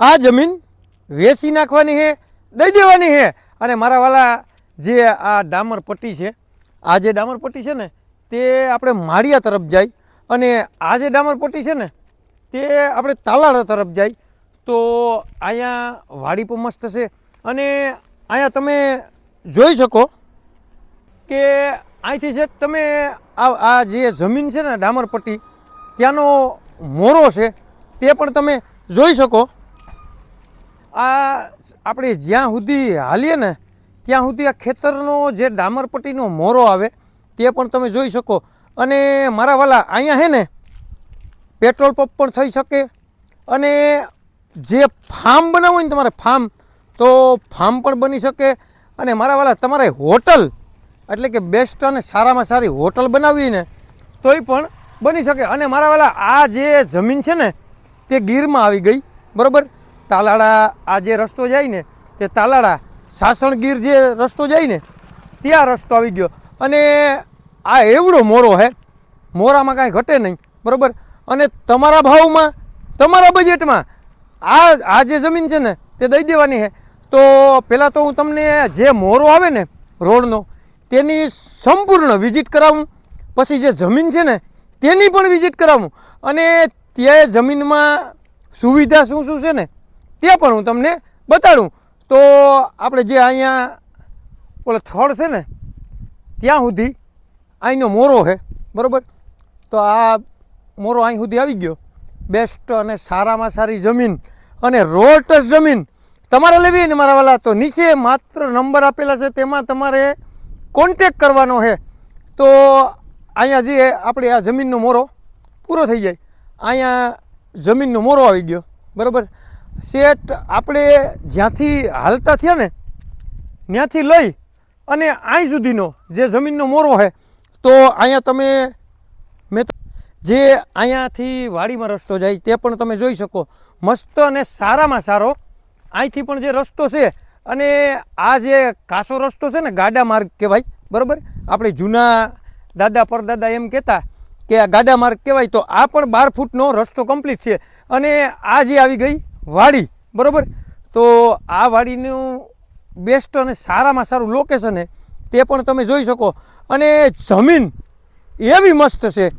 આ જમીન વેચી નાખવાની છે, દઈ દેવાની છે. અને મારા વાલા જે આ ડામર પટ્ટી છે, આ જે ડામર પટ્ટી છે ને, તે આપણે માળિયા તરફ જાય. અને આ જે ડામર પટ્ટી છે ને, તે આપણે તાલાળા તરફ જાય. તો અહીંયા વાડી પણ મસ્ત છે. અને અહીંયા તમે જોઈ શકો કે અહીંથી છે તમે આ આ જે જમીન છે ને, ડામર પટ્ટી, ત્યાંનો મોરો છે, તે પણ તમે જોઈ શકો. આ આપણે જ્યાં સુધી હાલીએ ને, ત્યાં સુધી આ ખેતરનો જે ડામરપટ્ટીનો મોરો આવે, તે પણ તમે જોઈ શકો. અને મારા વાલા અહીંયા હે ને, પેટ્રોલ પંપ પણ થઈ શકે. અને જે ફાર્મ બનાવવું હોય ને તમારે ફાર્મ, તો ફાર્મ પણ બની શકે. અને મારા વાલા, તમારે હોટલ, એટલે કે બેસ્ટ અને સારામાં સારી હોટલ બનાવીને તોય પણ બની શકે. અને મારા વાલા, આ જે જમીન છે ને, તે ગીરમાં આવી ગઈ. બરાબર? તાલાળા આ જે રસ્તો જાય ને, તે તાલાળા સાસણગીર જે રસ્તો જાય ને, ત્યાં રસ્તો આવી ગયો. અને આ એવડો મોરો હે, મોરામાં કાંઈ ઘટે નહીં, બરાબર? અને તમારા ભાવમાં, તમારા બજેટમાં આ આ જે જમીન છે ને, તે દઈ દેવાની છે તો પહેલાં તો હું તમને જે મોરો આવે ને, રોડનો, તેની સંપૂર્ણ વિઝિટ કરાવું. પછી જે જમીન છે ને, તેની પણ વિઝિટ કરાવું. અને તે જમીનમાં સુવિધા શું શું છે ને તે પણ હું તમને બતાડું. તો આપણે જે અહીંયા ઓલા થળ છે ને, ત્યાં સુધી અહીંનો મોરો છે, બરાબર? તો આ મોરો અહીં સુધી આવી ગયો. બેસ્ટ અને સારામાં સારી જમીન અને રોટસ જમીન તમારે લેવી ને મારા વાલા, તો નીચે માત્ર નંબર આપેલા છે, તેમાં તમારે કોન્ટેક કરવાનો છે. તો અહીંયા જે આપણે આ જમીનનો મોરો પૂરો થઈ જાય. અહીંયા જમીનનો મોરો આવી ગયો, બરાબર? શેઠ આપણે જ્યાંથી હાલતા થયા ને, ત્યાંથી લઈ અને અહીં સુધીનો જે જમીનનો મોરો છે તો અહીંયા તમે મેં તો જે અહીંયાથી વાડીમાં રસ્તો જાય તે પણ તમે જોઈ શકો. મસ્ત અને સારામાં સારો. અહીંથી પણ જે રસ્તો છે અને આ જે કાસો રસ્તો છે ને, ગાડા માર્ગ કહેવાય, બરાબર? આપણે જૂના દાદા પરદાદા એમ કહેતા કે આ ગાડા માર્ગ કહેવાય, તો આ પણ બાર ફૂટનો રસ્તો કમ્પ્લીટ છે. અને આ જે આવી ગઈ વાડી, બરાબર? તો આ વાડીનું બેસ્ટ અને સારામાં સારું લોકેશન છે તે પણ તમે જોઈ શકો. અને જમીન એવી મસ્ત છે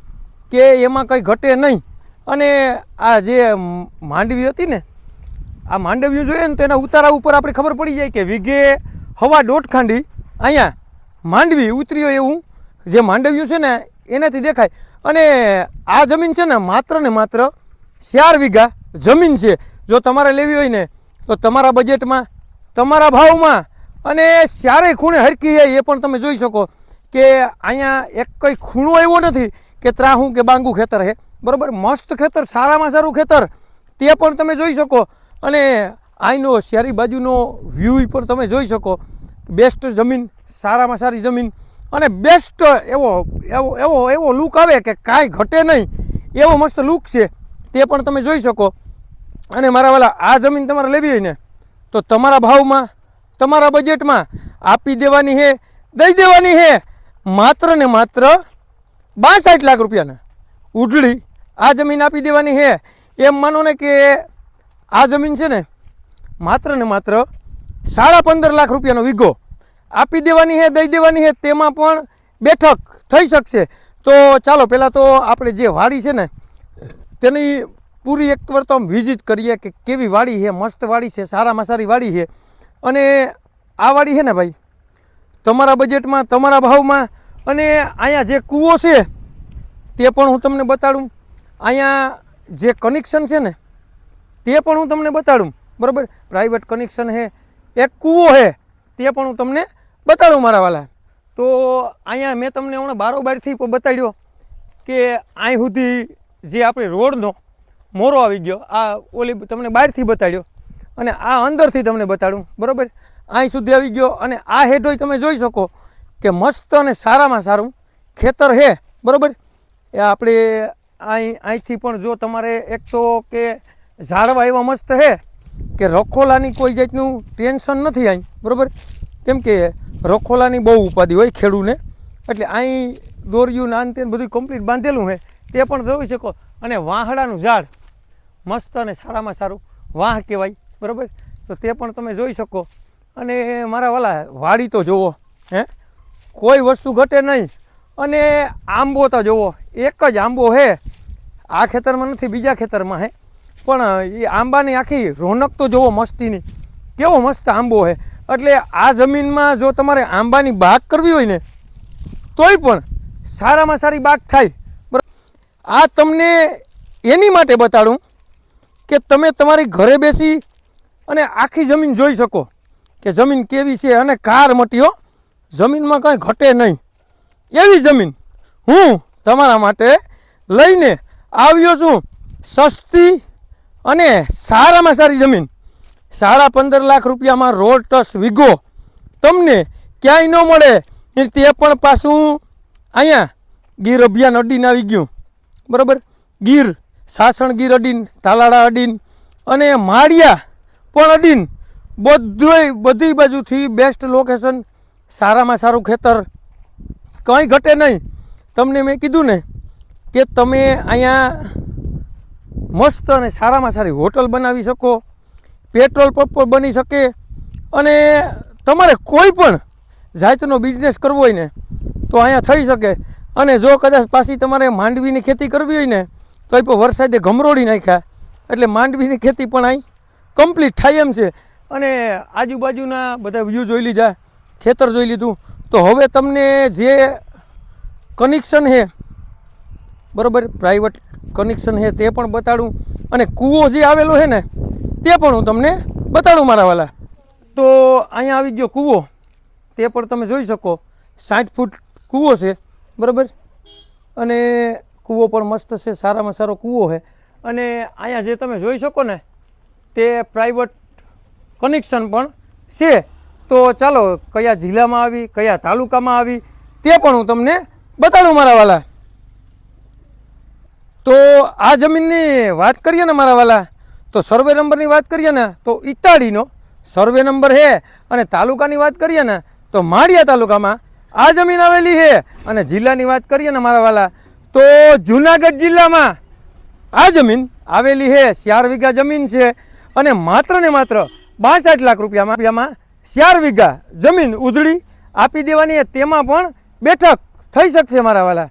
કે એમાં કંઈ ઘટે નહીં. અને આ જે માંડવી હતી ને, આ માંડવીઓ જોઈએ ને તેના ઉતારા ઉપર આપણે ખબર પડી જાય કે વીઘે હવા દોઢ ખાંડી અહીંયા માંડવી ઉતર્યો એવું. જે માંડવીઓ છે ને, એનાથી દેખાય. અને આ જમીન છે ને, માત્ર ને માત્ર ચાર વીઘા જમીન છે. જો તમારે લેવી હોય ને, તો તમારા બજેટમાં તમારા ભાવમાં, અને ચારેય ખૂણે હરકી છે, એ પણ તમે જોઈ શકો કે અહીંયા એક કંઈ ખૂણો એવો નથી કે ત્રાહું કે બાંગુ ખેતર છે. બરાબર? મસ્ત ખેતર, સારામાં સારું ખેતર, તે પણ તમે જોઈ શકો. અને અહીંનો શહેરી બાજુનો વ્યૂ પણ તમે જોઈ શકો. બેસ્ટ જમીન, સારામાં સારી જમીન, અને બેસ્ટ એવો એવો એવો એવો લુક આવે કે કાંઈ ઘટે નહીં. એવો મસ્ત લુક છે, તે પણ તમે જોઈ શકો. અને મારા વાલા, આ જમીન તમારે લેવી હોય ને, તો તમારા ભાવમાં, તમારા બજેટમાં આપી દેવાની હે, દઈ દેવાની હે, માત્ર ને માત્ર બાસઠ લાખ રૂપિયાને. ઉડળી આ જમીન આપી દેવાની છે એમ માનો ને કે આ જમીન છે ને, માત્ર ને માત્ર સાડા પંદર લાખ રૂપિયાનો વીઘો આપી દેવાની છે દઈ દેવાની હે, તેમાં પણ બેઠક થઈ શકશે. તો ચાલો પહેલાં તો આપણે જે વાડી છે ને, તેની પૂરી એક વાર તો આમ વિઝિટ કરીએ કે કેવી વાડી છે, મસ્ત વાડી છે, સારામાં સારી વાડી છે. અને આ વાડી છે ને ભાઈ, તમારા બજેટમાં તમારા ભાવમાં અને અહીંયા જે કૂવો છે, તે પણ હું તમને બતાડું. અહીંયા જે કનેક્શન છે ને, તે પણ હું તમને બતાડું. બરાબર? પ્રાઇવેટ કનેક્શન છે, એક કૂવો છે, તે પણ હું તમને બતાડું મારા વાલા. તો અહીંયા મેં તમને હમણાં બારોબારથી બતાડ્યો કે અહીં સુધી જે આપણે રોડનો મોરો આવી ગયો. આ ઓલી તમને બહારથી બતાડ્યો. અને આ અંદરથી તમને બતાડું. બરાબર? અહીં સુધી આવી ગયો અને આ હેઠોય તમે જોઈ શકો કે મસ્ત અને સારામાં સારું ખેતર છે બરાબર? એ આપણે અહીં અહીંથી પણ જો તમારે એક તો કે ઝાડવા એવા મસ્ત છે કે રખોલાની કોઈ જાતનું ટેન્શન નથી અહીં બરાબર? કેમ કે રખોલાની બહુ ઉપાધિ હોય ખેડૂને. એટલે અહીં દોર્યું નાન તેન બધું કમ્પ્લીટ બાંધેલું છે તે પણ જોઈ શકો. અને વાહડાનું ઝાડ. મસ્ત અને સારામાં સારું વાહ કહેવાય, બરાબર? તો તે પણ તમે જોઈ શકો. અને મારા વાલા, વાડી તો જુઓ હે? કોઈ વસ્તુ ઘટે નહીં. અને આંબો તો જુઓ એક જ આંબો હે. આ ખેતરમાં નથી, બીજા ખેતરમાં હે. પણ એ આંબાની આખી રોનક તો જુઓ મસ્તીની. કેવો મસ્ત આંબો હે. એટલે આ જમીનમાં જો તમારે આંબાની બાગ કરવી હોય ને, તોય પણ સારામાં સારી બાગ થાય. બરાબર આ તમને એની માટે બતાડું કે તમે તમારી ઘરે બેસી અને આખી જમીન જોઈ શકો કે જમીન કેવી છે અને કાર મટીઓ જમીનમાં કાંઈ ઘટે નહીં. એવી જમીન હું તમારા માટે લઈને આવ્યો છું. સસ્તી અને સારામાં સારી જમીન. સાડા પંદર લાખ રૂપિયામાં રોડ ટસ વિગો તમને ક્યાંય ન મળે. તે પણ પાછું અહીંયા ગીર અભિયાન અડીને આવી ગયું. બરાબર? ગીર સાસણ ગીર અડીન, તાલાળા અડીન અને માળિયા પણ અડીન. બધુંય બધી બાજુથી બેસ્ટ લોકેશન સારામાં સારું ખેતર. કંઈ ઘટે નહીં. તમને મેં કીધું ને કે તમે અહીંયા મસ્ત અને સારામાં સારી હોટલ બનાવી શકો, પેટ્રોલ પંપ બની શકે અને તમારે કોઈ પણ જાતનો બિઝનેસ કરવો હોય ને તો અહીંયા થઈ શકે. અને જો કદાચ પાછી તમારે માંડવીની ખેતી કરવી હોય ને તો એ પણ વરસાદે ગમરોડી નાખ્યા. એટલે માંડવીની ખેતી પણ અહીં કમ્પ્લીટ થાય એમ છે. અને આજુબાજુના બધા વ્યૂ જોઈ લીધા. ખેતર જોઈ લીધું. તો હવે તમને જે કનેક્શન છે, બરાબર પ્રાઇવેટ કનેક્શન છે તે પણ બતાડું. અને કૂવો જે આવેલો છે ને, તે પણ હું તમને બતાડું મારા વાલા. તો અહીંયા આવી ગયો કૂવો. તે પણ તમે જોઈ શકો. સાઠ ફૂટ કૂવો છે. બરાબર? અને કૂવો પણ મસ્ત છે, સારામાં સારો કૂવો છે. અને અહીંયા જે તમે જોઈ શકો ને, તે પ્રાઇવેટ કનેક્શન પણ છે. તો ચાલો, કયા જિલ્લામાં આવી, કયા તાલુકામાં આવી, તે પણ હું તમને બતાડું મારા વાલા. તો આ જમીનની વાત કરીએ ને મારા વાલા, તો સર્વે નંબરની વાત કરીએ ને, તો ઇતાળીનો સર્વે નંબર છે. અને તાલુકાની વાત કરીએ ને, તો માળિયા તાલુકામાં આ જમીન આવેલી છે. અને જિલ્લાની વાત કરીએ ને મારા વાલા તો જુનાગઢ જિલ્લામાં આ જમીન આવેલી છે, ચાર વીઘા જમીન છે અને માત્ર ને માત્ર બાસઠ લાખ રૂપિયામાં ચાર વીઘા જમીન ઉધડી આપી દેવાની તેમાં પણ બેઠક થઈ શકશે મારા વાલા.